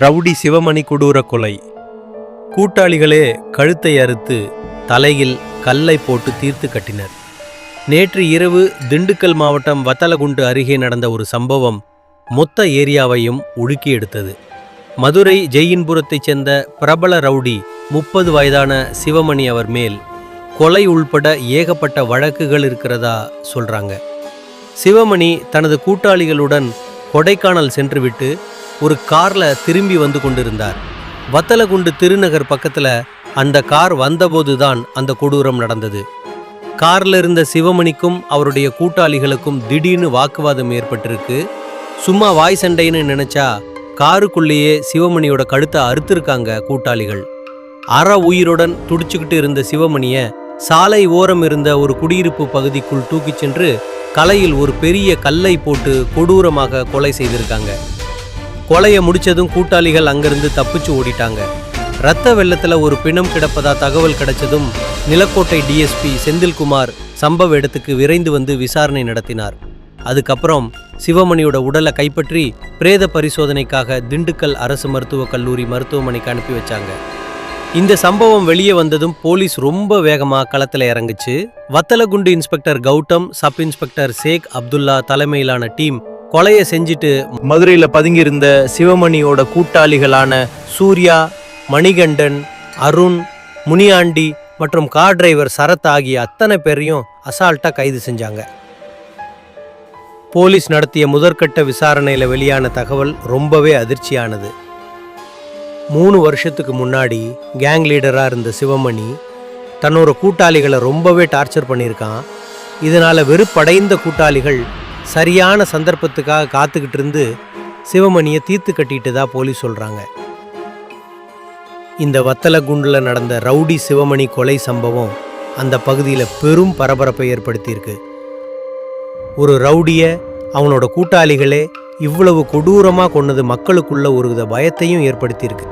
Rowdy Sivamani கொடூர கொலை. கூட்டாளிகளே கழுத்தை அறுத்து தலையில் கல்லை போட்டு தீர்த்து கட்டினர். நேற்று இரவு திண்டுக்கல் மாவட்டம் வத்தலகுண்டு அருகே நடந்த ஒரு சம்பவம் மொத்த ஏரியாவையும் உழுக்கி எடுத்தது. மதுரை ஜெயின்புரத்தைச் சேர்ந்த பிரபல ரவுடி முப்பது வயதான சிவமணி அவர் மேல் கொலை உள்பட ஏகப்பட்ட வழக்குகள் இருக்கிறதா சொல்றாங்க. சிவமணி தனது கூட்டாளிகளுடன் கொடைக்கானல் சென்றுவிட்டு ஒரு கார்ல திரும்பி வந்து கொண்டிருந்தார். வத்தலகுண்டு திருநகர் பக்கத்துல அந்த கார் வந்தபோதுதான் அந்த கொடூரம் நடந்தது. கார்ல இருந்த சிவமணிக்கும் அவருடைய கூட்டாளிகளுக்கும் திடீர்னு வாக்குவாதம் ஏற்பட்டிருக்கு. சும்மா வாய் சண்டைன்னு நினைச்சா காருக்குள்ளேயே சிவமணியோட கழுத்தை அறுத்திருக்காங்க கூட்டாளிகள். அற உயிருடன் துடிச்சுக்கிட்டு இருந்த சிவமணிய சாலை ஓரம் இருந்த ஒரு குடியிருப்பு பகுதிக்குள் தூக்கிச் சென்று கலையில் ஒரு பெரிய கல்லை போட்டு கொடூரமாக கொலை செய்திருக்காங்க. கொலையை முடிச்சதும் கூட்டாளிகள் அங்கிருந்து தப்பிச்சு ஓடிட்டாங்க. ரத்த வெள்ளத்தில் ஒரு பிணம் கிடப்பதா தகவல் கிடைச்சதும் நிலக்கோட்டை டிஎஸ்பி செந்தில்குமார் சம்பவ இடத்துக்கு விரைந்து வந்து விசாரணை நடத்தினார். அதுக்கப்புறம் சிவமணியோட உடலை கைப்பற்றி பிரேத பரிசோதனைக்காக திண்டுக்கல் அரசு மருத்துவக் கல்லூரி மருத்துவமனைக்கு அனுப்பி வச்சாங்க. இந்த சம்பவம் வெளியே வந்ததும் போலீஸ் ரொம்ப வேகமாக களத்தில் இறங்குச்சு. Vathalagundu inspector Gautham sub inspector Sheikh Abdullah தலைமையிலான டீம் கொலையை செஞ்சுட்டு மதுரையில் பதுங்கியிருந்த சிவமணியோட கூட்டாளிகளான சூர்யா மணிகண்டன் அருண் முனியாண்டி மற்றும் கார் டிரைவர் சரத் ஆகிய அத்தனை பேரையும் அசால்ட்டாக கைது செஞ்சாங்க. போலீஸ் நடத்திய முதற்கட்ட விசாரணையில் வெளியான தகவல் ரொம்பவே அதிர்ச்சியானது. மூணு வருஷத்துக்கு முன்னாடி கேங் லீடராக இருந்த சிவமணி தன்னோட கூட்டாளிகளை ரொம்பவே டார்ச்சர் பண்ணியிருக்கான். இதனால் வெறுப்படைந்த கூட்டாளிகள் சரியான சந்தர்ப்பத்துக்காக காத்துக்கிட்டு இருந்து சிவமணியை தீர்த்து கட்டிட்டதா போலீஸ் சொல்கிறாங்க இந்த வத்தலகுண்டில் நடந்த ரவுடி சிவமணி கொலை சம்பவம் அந்த பகுதியில் பெரும் பரபரப்பை ஏற்படுத்தியிருக்கு. ஒரு ரவுடிய அவனோட கூட்டாளிகளே இவ்வளவு கொடூரமாக கொண்டது மக்களுக்குள்ள ஒரு வித பயத்தையும் ஏற்படுத்தியிருக்கு.